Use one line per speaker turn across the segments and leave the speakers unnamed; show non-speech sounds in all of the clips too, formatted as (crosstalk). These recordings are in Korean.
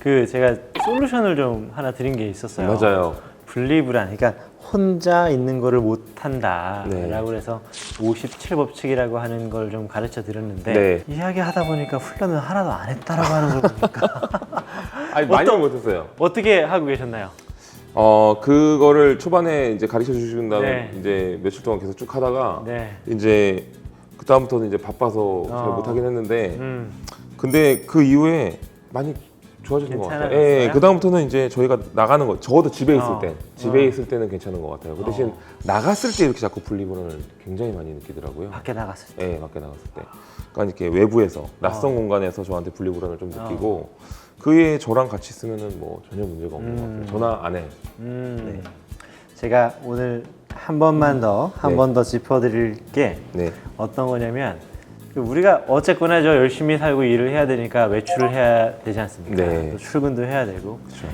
그 제가 솔루션을 좀 하나 드린 게 있었어요.
맞아요.
분리불안. 그러니까 혼자 있는 거를 못 한다라고
네.
해서 57 법칙이라고 하는 걸 좀 가르쳐 드렸는데
네.
이야기 하다 보니까 훈련을 하나도 안 했다라고 하는 걸 보니까 (laughs)
아니 많이
어떤-
못했어요.
어떻게 하고 계셨나요?
어 그거를 초반에 이제 가르쳐 주신 다음에
네.
이제 며칠 동안 계속 쭉 하다가
네.
이제 그 다음부터는 이제 바빠서 잘
어.
못하긴 했는데
음.
근데 그 이후에 많이 좋아지는 것 같아요. 예, 그 다음부터는 이제 저희가 나가는 거, 적어도 집에 있을
어.
때, 집에
어.
있을 때는 괜찮은 것 같아요. 그 대신
어.
나갔을 때 이렇게 자꾸 분리불안을 굉장히 많이 느끼더라고요.
밖에 나갔을 때.
예, 밖에 나갔을 때. 그러니까 이렇게 외부에서 낯선
어.
공간에서 저한테 분리불안을 좀 느끼고 그에 저랑 같이 있으면은 뭐 전혀 문제가 없는 것
음.
같아요. 전화 안 해.
음. 제가 오늘 한 번만 더 한
네.
번 더 짚어드릴 게
네,
어떤 거냐면 그 우리가 어쨌거나 저 열심히 살고 일을 해야 되니까 외출을 해야 되지 않습니까?
네.
또 출근도 해야 되고
그렇죠.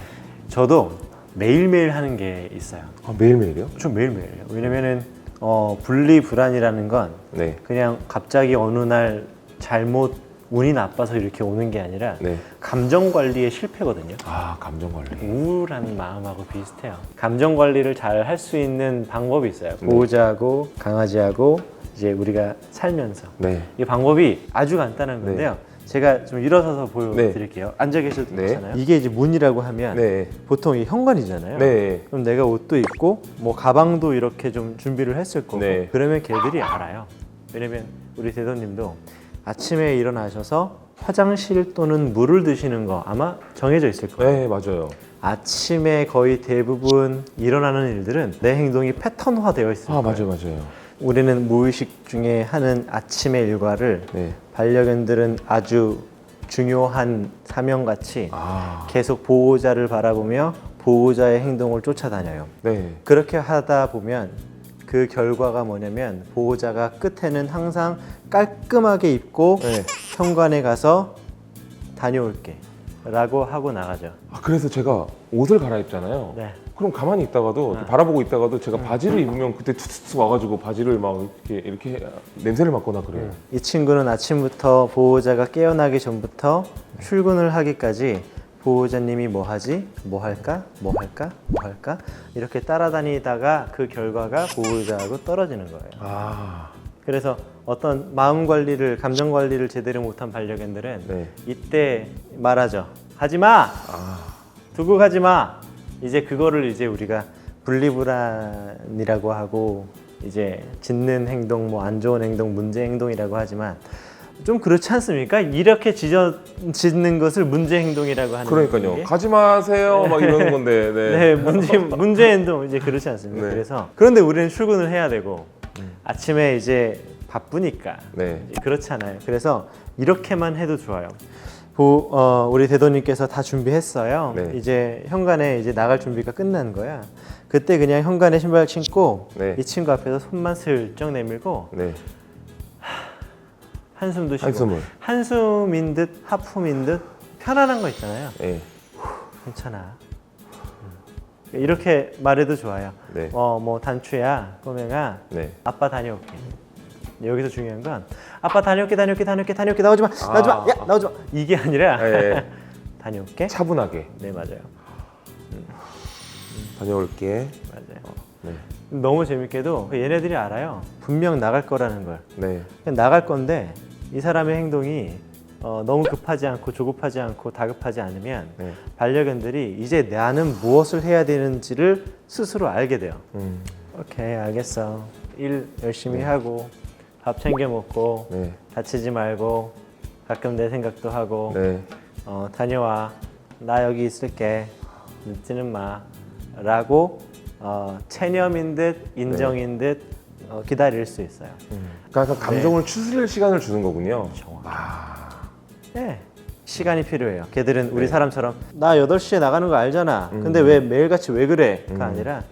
저도 매일매일 하는 게 있어요.
아, 매일매일이요?
좀 매일매일요. 왜냐면은 어, 분리 불안이라는 건
네,
그냥 갑자기 어느 날 잘못 운이 나빠서 이렇게 오는 게 아니라
네.
감정 관리의 실패거든요.
아, 감정 관리.
우울한 마음하고 비슷해요. 감정 관리를 잘 할 수 있는 방법이 있어요.
네.
보호자하고 강아지하고 이제 우리가 살면서
네,
이 방법이 아주 간단한 건데요. 제가 좀 일어서서 보여드릴게요. 앉아 계셔도
네.
괜찮아요. 이게 이제 문이라고 하면
네,
보통 이 현관이잖아요.
네.
그럼 내가 옷도 입고 뭐 가방도 이렇게 좀 준비를 했을 거고
네.
그러면 걔들이 알아요. 왜냐면 우리 대도님도 아침에 일어나셔서 화장실 또는 물을 드시는 거 아마 정해져 있을 거예요.
네, 맞아요.
아침에 거의 대부분 일어나는 일들은 내 행동이 패턴화 되어 있을
아,
거예요.
맞아요, 맞아요.
우리는 무의식 중에 하는 아침의 일과를
네.
반려견들은 아주 중요한 사명같이
아,
계속 보호자를 바라보며 보호자의 행동을 쫓아다녀요.
네.
그렇게 하다 보면 그 결과가 뭐냐면 보호자가 끝에는 항상 깔끔하게 입고
네.
현관에 가서 다녀올게 라고 하고 나가죠.
아, 그래서 제가 옷을 갈아입잖아요.
네.
그럼 가만히 있다가도
아.
바라보고 있다가도 제가 바지를 입으면 그때 툭툭 와가지고 바지를 막 이렇게 이렇게 냄새를 맡거나 그래요.
이 친구는 아침부터 보호자가 깨어나기 전부터 출근을 하기까지 보호자님이 뭐 하지? 뭐 할까? 뭐 할까? 뭐 할까? 이렇게 따라다니다가 그 결과가 보호자하고 떨어지는 거예요.
아,
그래서 어떤 마음 관리를, 감정 관리를 제대로 못한 반려견들은
네.
이때 말하죠. 하지 마!
아,
두고 가지 마! 이제 그거를 이제 우리가 분리불안이라고 하고 이제 짓는 행동, 뭐 안 좋은 행동, 문제 행동이라고 하지만 좀 그렇지 않습니까? 이렇게 지져, 짓는 것을 문제 행동이라고 하는
그러니까요.
게.
가지 마세요. 막 이러는 건데. 네. (laughs)
네, 문제, 문제 행동 이제 그렇지 않습니까?
네.
그래서 그런데 우리는 출근을 해야 되고 아침에 이제 바쁘니까
네.
그렇잖아요. 그래서 이렇게만 해도 좋아요. 보, 어, 우리 대도님께서 다 준비했어요.
네.
이제 현관에 이제 나갈 준비가 끝난 거야. 그때 그냥 현관에 신발 신고
네.
이 친구 앞에서 손만 슬쩍 내밀고
네.
한숨도 쉬고
한숨을.
한숨인 듯 하품인 듯 편안한 거 있잖아요.
네.
괜찮아. 음. 이렇게 말해도 좋아요.
네.
어, 뭐 단추야, 꼬맹아,
네.
아빠 다녀올게. 여기서 중요한 건 아빠 다녀올게, 다녀올게, 다녀올게, 다녀올게, 나오지 마, 나오지 마,
아.
야, 나오지 마. 이게 아니라
네. (laughs)
다녀올게.
차분하게
네, 맞아요,
다녀올게.
맞아요.
네.
너무 재밌게도 얘네들이 알아요. 분명 나갈 거라는 걸.
네.
그냥 나갈 건데 이 사람의 행동이 어, 너무 급하지 않고 조급하지 않고 다급하지 않으면
네.
반려견들이 이제 나는 무엇을 해야 되는지를 스스로 알게 돼요.
음.
오케이 알겠어. 일 열심히 하고 밥 챙겨 먹고
네.
다치지 말고 가끔 내 생각도 하고
네.
어, 다녀와. 나 여기 있을게. 늦지는 마. 라고 어, 체념인 듯 인정인 듯 어, 기다릴 수 있어요.
그러니까 감정을 추스릴 시간을 주는 거군요.
정확.
아,
네. 시간이 필요해요. 걔들은 우리
네.
사람처럼 나 8시에 나가는 거 알잖아.
음.
근데 왜 매일같이 왜 그래? 가
음.
아니라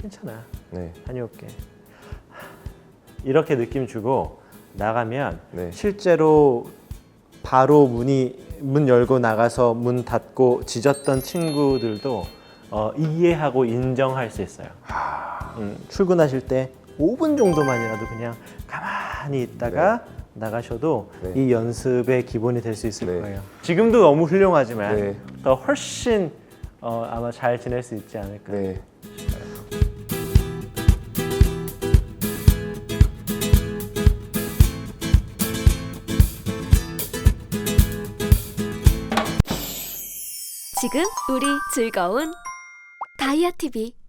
괜찮아.
네.
다녀올게. 이렇게 느낌 주고 나가면
네.
실제로 바로 문이 문 열고 나가서 문 닫고 짖었던 친구들도 어, 이해하고 인정할 수 있어요. 아. 음, 출근하실 때 5분 정도만이라도 그냥 가만히 있다가 네. 나가셔도
네.
이 연습의 기본이 될 수 있을
네.
거예요. 지금도 너무 훌륭하지만
네.
더 훨씬 어, 아마 잘 지낼 수 있지 않을까.
네.
지금 우리 즐거운 다이아TV